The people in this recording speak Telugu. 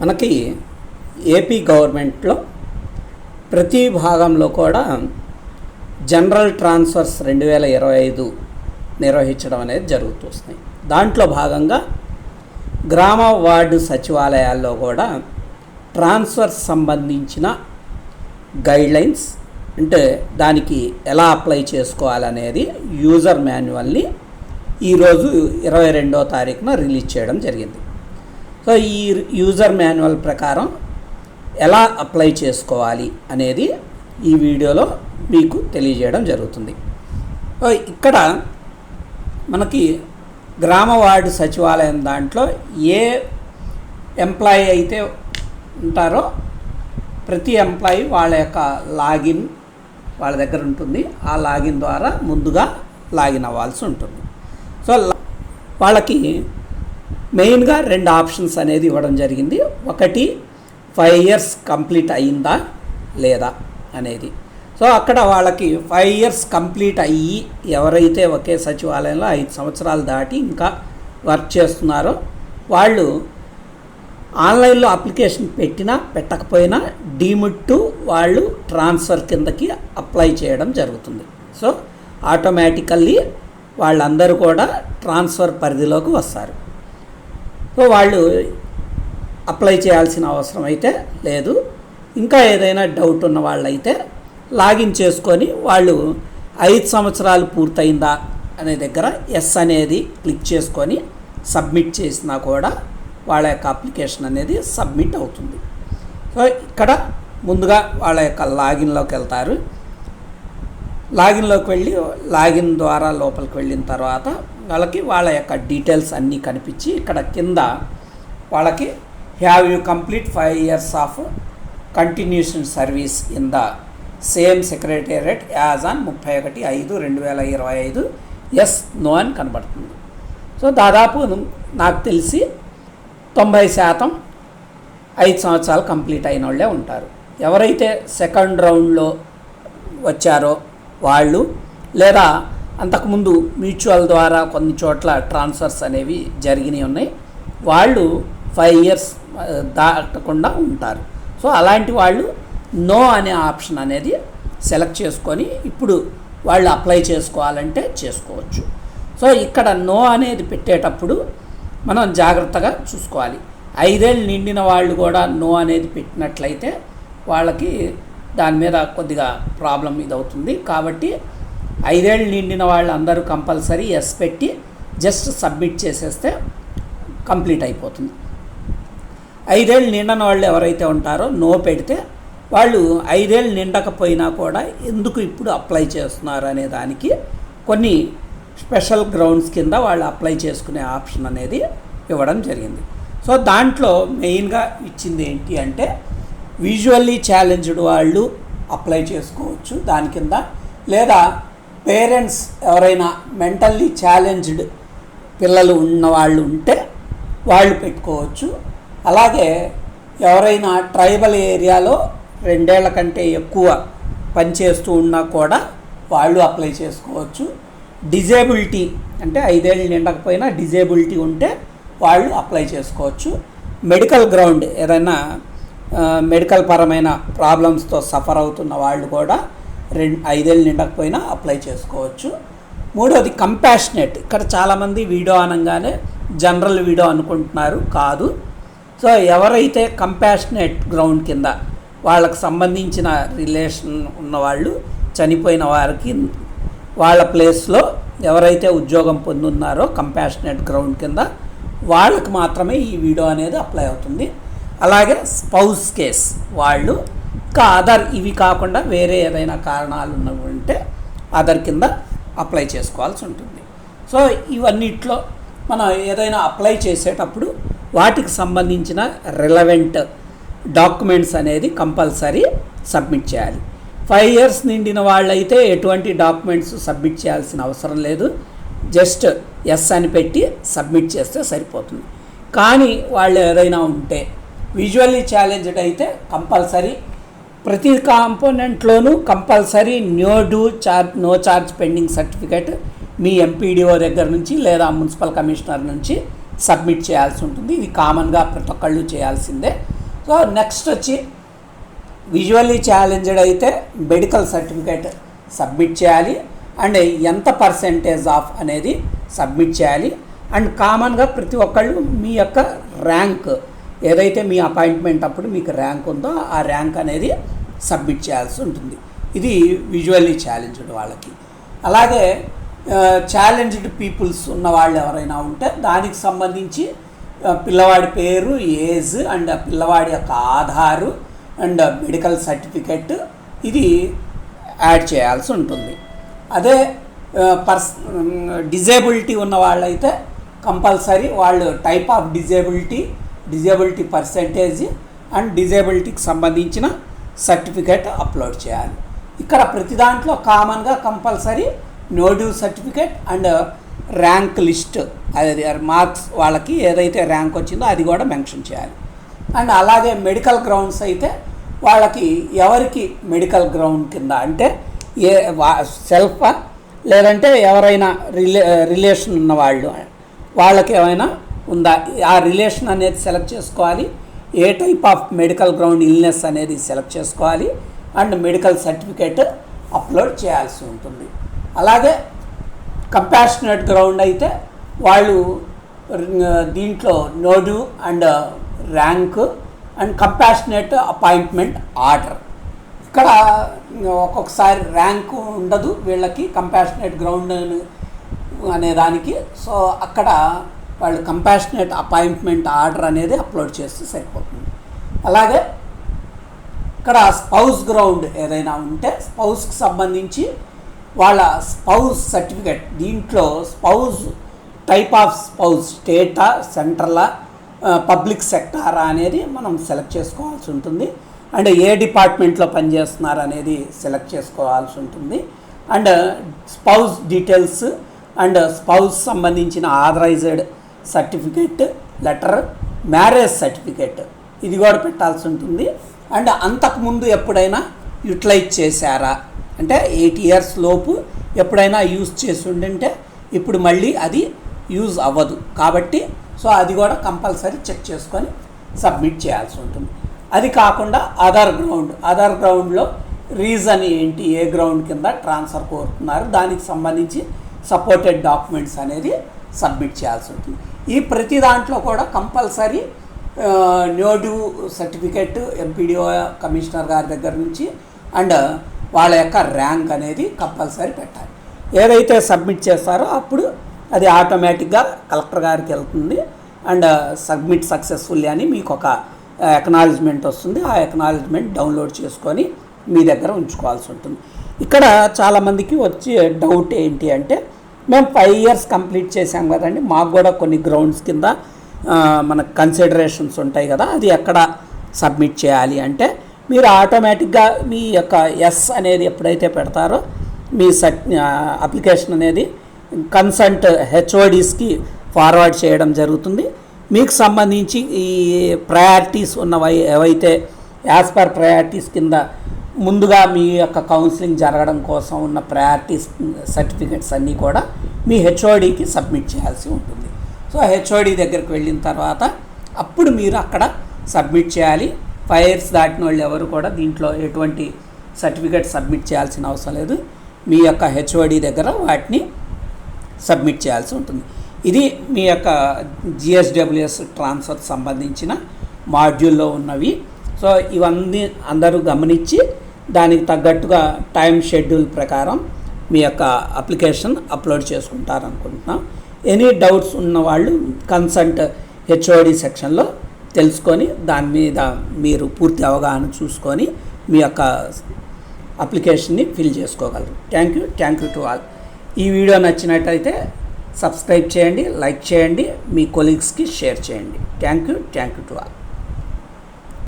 మనకి ఏపీ గవర్నమెంట్లో ప్రతి భాగంలో కూడా జనరల్ ట్రాన్స్ఫర్స్ రెండు వేల ఇరవై ఐదు నిర్వహించడం అనేది జరుగుతూ వస్తున్నాయి. దాంట్లో భాగంగా గ్రామ వార్డు సచివాలయాల్లో కూడా ట్రాన్స్ఫర్ సంబంధించిన గైడ్లైన్స్ అంటే దానికి ఎలా అప్లై చేసుకోవాలనేది యూజర్ మాన్యువల్ని ఈరోజు ఇరవై రెండో తారీఖున రిలీజ్ చేయడం జరిగింది. సో ఈ యూజర్ మాన్యువల్ ప్రకారం ఎలా అప్లై చేసుకోవాలి అనేది ఈ వీడియోలో మీకు తెలియజేయడం జరుగుతుంది. సో ఇక్కడ మనకి గ్రామ వార్డు సచివాలయం దాంట్లో ఏ ఎంప్లాయీ అయితే ఉంటారో ప్రతి ఎంప్లాయీ వాళ్ళ యొక్క లాగిన్ వాళ్ళ దగ్గర ఉంటుంది. ఆ లాగిన్ ద్వారా ముందుగా లాగిన్ అవ్వాల్సి ఉంటుంది. సో వాళ్ళకి మెయిన్గా రెండు ఆప్షన్స్ అనేది ఇవ్వడం జరిగింది. ఒకటి ఫైవ్ ఇయర్స్ కంప్లీట్ అయిందా లేదా అనేది. సో అక్కడ వాళ్ళకి ఫైవ్ ఇయర్స్ కంప్లీట్ అయ్యి ఎవరైతే ఒకే సచివాలయంలో ఐదు సంవత్సరాలు దాటి ఇంకా వర్క్ చేస్తున్నారో వాళ్ళు ఆన్లైన్లో అప్లికేషన్ పెట్టినా పెట్టకపోయినా డీమిడ్ టు వాళ్ళు ట్రాన్స్ఫర్ కిందకి అప్లై చేయడం జరుగుతుంది. సో ఆటోమేటికల్లీ వాళ్ళందరూ కూడా ట్రాన్స్ఫర్ పరిధిలోకి వస్తారు. సో వాళ్ళు అప్లై చేయాల్సిన అవసరం అయితే లేదు. ఇంకా ఏదైనా డౌట్ ఉన్న వాళ్ళైతే లాగిన్ చేసుకొని వాళ్ళు ఐదు సంవత్సరాలు పూర్తయిందా అనే దగ్గర ఎస్ అనేది క్లిక్ చేసుకొని సబ్మిట్ చేసినా కూడా వాళ్ళ యొక్క అప్లికేషన్ అనేది సబ్మిట్ అవుతుంది. సో ఇక్కడ ముందుగా వాళ్ళ యొక్క లాగిన్లోకి వెళ్తారు. లాగిన్లోకి వెళ్ళి లాగిన్ ద్వారా లోపలికి వెళ్ళిన తర్వాత వాళ్ళకి వాళ్ళ యొక్క డీటెయిల్స్ అన్నీ కనిపించి ఇక్కడ కింద వాళ్ళకి have you complete five years of continuation service in the same secretariat as on ముప్పై ఒకటి ఐదు రెండు వేల ఇరవై ఐదు ఎస్ నో అని కనబడుతుంది. సో దాదాపు నాకు తెలిసి తొంభై శాతం ఐదు సంవత్సరాలు కంప్లీట్ అయిన వాళ్ళే ఉంటారు. ఎవరైతే సెకండ్ రౌండ్లో వచ్చారో వాళ్ళు లేదా అంతకుముందు మ్యూచువల్ ద్వారా కొన్ని చోట్ల ట్రాన్స్ఫర్స్ అనేవి జరిగినాయి ఉన్నాయి. వాళ్ళు ఫైవ్ ఇయర్స్ దాటకుండా ఉంటారు. సో అలాంటి వాళ్ళు నో అనే ఆప్షన్ అనేది సెలెక్ట్ చేసుకొని ఇప్పుడు వాళ్ళు అప్లై చేసుకోవాలంటే చేసుకోవచ్చు. సో ఇక్కడ నో అనేది పెట్టేటప్పుడు మనం జాగ్రత్తగా చూసుకోవాలి. ఐదేళ్ళు నిండిన వాళ్ళు కూడా నో అనేది పెట్టినట్లయితే వాళ్ళకి దాని మీద కొద్దిగా ప్రాబ్లం ఇది అవుతుంది కాబట్టి ఐదేళ్ళు నిండిన వాళ్ళు అందరూ కంపల్సరీ ఎస్ పెట్టి జస్ట్ సబ్మిట్ చేసేస్తే కంప్లీట్ అయిపోతుంది. ఐదేళ్ళు నిండని వాళ్ళు ఎవరైతే ఉంటారో నో పెడితే వాళ్ళు ఐదేళ్ళు నిండకపోయినా కూడా ఎందుకు ఇప్పుడు అప్లై చేస్తున్నారు అనే దానికి కొన్ని స్పెషల్ గ్రౌండ్స్ కింద వాళ్ళు అప్లై చేసుకునే ఆప్షన్ అనేది ఇవ్వడం జరిగింది. సో దాంట్లో మెయిన్గా ఇచ్చింది ఏంటి అంటే విజువల్లీ ఛాలెంజ్డ్ వాళ్ళు అప్లై చేసుకోవచ్చు దాని కింద లేదా పేరెంట్స్ ఎవరైనా మెంటల్లీ ఛాలెంజ్డ్ పిల్లలు ఉన్న వాళ్ళు ఉంటే వాళ్ళు పెట్టుకోవచ్చు. అలాగే ఎవరైనా ట్రైబల్ ఏరియాలో రెండేళ్ళ కంటే ఎక్కువ పనిచేస్తూ ఉన్నా కూడా వాళ్ళు అప్లై చేసుకోవచ్చు. డిజేబిలిటీ అంటే ఐదేళ్ళు నిండకపోయినా డిజేబిలిటీ ఉంటే వాళ్ళు అప్లై చేసుకోవచ్చు. మెడికల్ గ్రౌండ్ ఏదైనా మెడికల్ పరమైన ప్రాబ్లమ్స్తో సఫర్ అవుతున్న వాళ్ళు కూడా రెండు ఐదేళ్ళు నిండకపోయినా అప్లై చేసుకోవచ్చు. మూడవది కంపాషనేట్ ఇక్కడ చాలామంది వీడియో అనగానే జనరల్ వీడియో అనుకుంటున్నారు కాదు. సో ఎవరైతే కంపాషనేట్ గ్రౌండ్ కింద వాళ్ళకు సంబంధించిన రిలేషన్ ఉన్నవాళ్ళు చనిపోయిన వారికి వాళ్ళ ప్లేస్లో ఎవరైతే ఉద్యోగం పొందున్నారో కంపాషనేట్ గ్రౌండ్ కింద వాళ్ళకి మాత్రమే ఈ వీడియో అనేది అప్లై అవుతుంది. అలాగే స్పౌస్ కేస్ వాళ్ళు అదర్ ఇవి కాకుండా వేరే ఏదైనా కారణాలు ఉన్నవి ఉంటే అదర్ కింద అప్లై చేసుకోవాల్సి ఉంటుంది సో ఇవన్నిట్లో మనం ఏదైనా అప్లై చేసేటప్పుడు వాటికి సంబంధించిన రిలవెంట్ డాక్యుమెంట్స్ అనేది కంపల్సరీ సబ్మిట్ చేయాలి. ఫైవ్ ఇయర్స్ నిండిన వాళ్ళైతే ఎటువంటి డాక్యుమెంట్స్ సబ్మిట్ చేయాల్సిన అవసరం లేదు. జస్ట్ ఎస్ అని పెట్టి సబ్మిట్ చేస్తే సరిపోతుంది. కానీ వాళ్ళు ఏదైనా ఉంటే విజువల్లీ ఛాలెంజ్డ్ అయితే కంపల్సరీ ప్రతి కాంపోనెంట్లోనూ compulsory no due charge no charge pending certificate మీ ఎంపీడీఓ దగ్గర నుంచి లేదా మున్సిపల్ కమిషనర్ నుంచి సబ్మిట్ చేయాల్సి ఉంటుంది. ఇది కామన్గా ప్రతి ఒక్కళ్ళు చేయాల్సిందే. సో నెక్స్ట్ వచ్చి విజువల్లీ ఛాలెంజ్డ్ అయితే మెడికల్ సర్టిఫికేట్ సబ్మిట్ చేయాలి. అండ్ ఎంత పర్సెంటేజ్ ఆఫ్ అనేది సబ్మిట్ చేయాలి. అండ్ కామన్గా ప్రతి ఒక్కళ్ళు మీ యొక్క ర్యాంక్ ఏదైతే మీ అపాయింట్మెంట్ అప్పుడు మీకు ర్యాంక్ ఉందో ఆ ర్యాంక్ అనేది సబ్మిట్ చేయాల్సి ఉంటుంది. ఇది విజువల్లీ ఛాలెంజ్డ్ వాళ్ళకి. అలాగే ఛాలెంజ్డ్ పీపుల్స్ ఉన్న వాళ్ళు ఎవరైనా ఉంటే దానికి సంబంధించి పిల్లవాడి పేరు ఏజ్ అండ్ పిల్లవాడి యొక్క ఆధారు అండ్ మెడికల్ సర్టిఫికెట్ ఇది యాడ్ చేయాల్సి ఉంటుంది. అదే పర్స్ డిజేబిలిటీ ఉన్న వాళ్ళైతే కంపల్సరీ వాళ్ళు type of disability disability percentage and డిజేబిలిటీకి సంబంధించిన సర్టిఫికేట్ అప్లోడ్ చేయాలి. ఇక్కడ ప్రతి దాంట్లో కామన్గా compulsory no due certificate and rank list. అది మార్క్స్ వాళ్ళకి ఏదైతే ర్యాంక్ వచ్చిందో అది కూడా మెన్షన్ చేయాలి. అండ్ అలాగే మెడికల్ గ్రౌండ్స్ అయితే వాళ్ళకి ఎవరికి మెడికల్ గ్రౌండ్ కింద అంటే ఏ సెల్ఫ్ లేదంటే ఎవరైనా రిలే రిలేషన్ ఉన్న వాళ్ళు వాళ్ళకి ఏమైనా ఉందా? ఆ రిలేషన్ అనేది సెలెక్ట్ చేసుకోవాలి. ఏ type of medical ground illness అనేది సెలెక్ట్ చేసుకోవాలి. అండ్ మెడికల్ సర్టిఫికేట్ అప్లోడ్ చేయాల్సి ఉంటుంది. అలాగే కంపాషనేట్ గ్రౌండ్ అయితే వాళ్ళు దీంట్లో no due and rank and compassionate appointment order. ఇక్కడ ఒక్కొక్కసారి ర్యాంకు ఉండదు వీళ్ళకి కంపాషనేట్ గ్రౌండ్ అనే దానికి. సో అక్కడ వాళ్ళు కంపాషనేట్ అపాయింట్మెంట్ ఆర్డర్ అనేది అప్లోడ్ చేస్తే సరిపోతుంది. అలాగే ఇక్కడ స్పౌస్ గ్రౌండ్ ఏదైనా ఉంటే స్పౌస్కి సంబంధించి వాళ్ళ స్పౌస్ సర్టిఫికెట్ దీంట్లో స్పౌస్ టైప్ ఆఫ్ స్పౌస్ స్టేటా సెంట్రలా పబ్లిక్ సెక్టారా అనేది మనం సెలెక్ట్ చేసుకోవాల్సి ఉంటుంది. అండ్ ఏ డిపార్ట్మెంట్లో పనిచేస్తున్నారు అనేది సెలెక్ట్ చేసుకోవాల్సి ఉంటుంది. And spouse details and spouse సంబంధించిన authorised certificate letter marriage certificate. ఇది కూడా పెట్టాల్సి ఉంటుంది. అండ్ అంతకుముందు ఎప్పుడైనా యూటిలైజ్ చేశారా? అంటే ఎయిట్ ఇయర్స్ లోపు ఎప్పుడైనా యూజ్ చేసి ఉండింటే ఇప్పుడు మళ్ళీ అది యూజ్ అవ్వదు. కాబట్టి సో అది కూడా కంపల్సరీ చెక్ చేసుకొని సబ్మిట్ చేయాల్సి ఉంటుంది. అది కాకుండా అదర్ గ్రౌండ్ అదర్ గ్రౌండ్లో రీజన్ ఏంటి ఏ గ్రౌండ్ కింద ట్రాన్స్ఫర్ కోరుతున్నారు దానికి సంబంధించి సపోర్టెడ్ డాక్యుమెంట్స్ అనేది సబ్మిట్ చేయాల్సి ఉంటుంది. ఈ ప్రతి దాంట్లో కూడా compulsory no due certificate MPDO commissioner గారి దగ్గర నుంచి అండ్ వాళ్ళ యొక్క ర్యాంక్ అనేది కంపల్సరీ పెట్టాలి. ఏదైతే సబ్మిట్ చేస్తారో అప్పుడు అది ఆటోమేటిక్గా కలెక్టర్ గారికి వెళ్తుంది. అండ్ సబ్మిట్ సక్సెస్ఫుల్లీ అని మీకు ఒక ఎకనాలజ్మెంట్ వస్తుంది. ఆ ఎకనాలజ్మెంట్ డౌన్లోడ్ చేసుకొని మీ దగ్గర ఉంచుకోవాల్సి ఉంటుంది. ఇక్కడ చాలామందికి వచ్చే డౌట్ ఏంటి అంటే మేము ఫైవ్ ఇయర్స్ కంప్లీట్ చేసాం కదండి. మాకు కూడా కొన్ని గ్రౌండ్స్ కింద మన మనకు కన్సిడరేషన్స్ ఉంటాయి కదా అది ఎక్కడ సబ్మిట్ చేయాలి అంటే మీరు ఆటోమేటిక్గా మీ యొక్క ఎస్ అనేది ఎప్పుడైతే పెడతారో మీ సట్ అప్లికేషన్ అనేది కన్సల్ట్ హెచ్ఓడీస్కి ఫార్వర్డ్ చేయడం జరుగుతుంది. మీకు సంబంధించి ఈ ప్రయారిటీస్ ఉన్నవి ఏవైతే యాజ్ పర్ ప్రయారిటీస్ కింద ముందుగా మీ యొక్క కౌన్సిలింగ్ జరగడం కోసం ఉన్న ప్రయారిటీ సర్టిఫికెట్స్ అన్నీ కూడా మీ హెచ్ఓడికి సబ్మిట్ చేయాల్సి ఉంటుంది. సో హెచ్ఓడి దగ్గరికి వెళ్ళిన తర్వాత అప్పుడు మీరు అక్కడ సబ్మిట్ చేయాలి. ఫైవ్ ఇయర్స్ దాటిన వాళ్ళు ఎవరు కూడా దీంట్లో ఎటువంటి సర్టిఫికేట్ సబ్మిట్ చేయాల్సిన అవసరం లేదు. మీ యొక్క హెచ్ఓడి దగ్గర వాటిని సబ్మిట్ చేయాల్సి ఉంటుంది. ఇది మీ యొక్క జిఎస్డబ్ల్యూఎస్ ట్రాన్స్ఫర్ సంబంధించిన మాడ్యూల్లో ఉన్నవి. సో ఇవన్నీ అందరూ గమనించి దానికి తగ్గట్టుగా టైం షెడ్యూల్ ప్రకారం మీ యొక్క అప్లికేషన్ అప్లోడ్ చేసుకుంటారనుకుంటున్నాం. ఎనీ డౌట్స్ ఉన్న వాళ్ళు కన్సల్ట్ హెచ్ఓడి సెక్షన్లో తెలుసుకొని దాని మీద మీరు పూర్తి అవగాహన చూసుకొని మీ యొక్క అప్లికేషన్ని ఫిల్ చేసుకోగలరు. Thank you thank you to all. ఈ వీడియో నచ్చినట్టయితే సబ్స్క్రైబ్ చేయండి లైక్ చేయండి మీ కొలీగ్స్కి షేర్ చేయండి. Thank you thank you to all.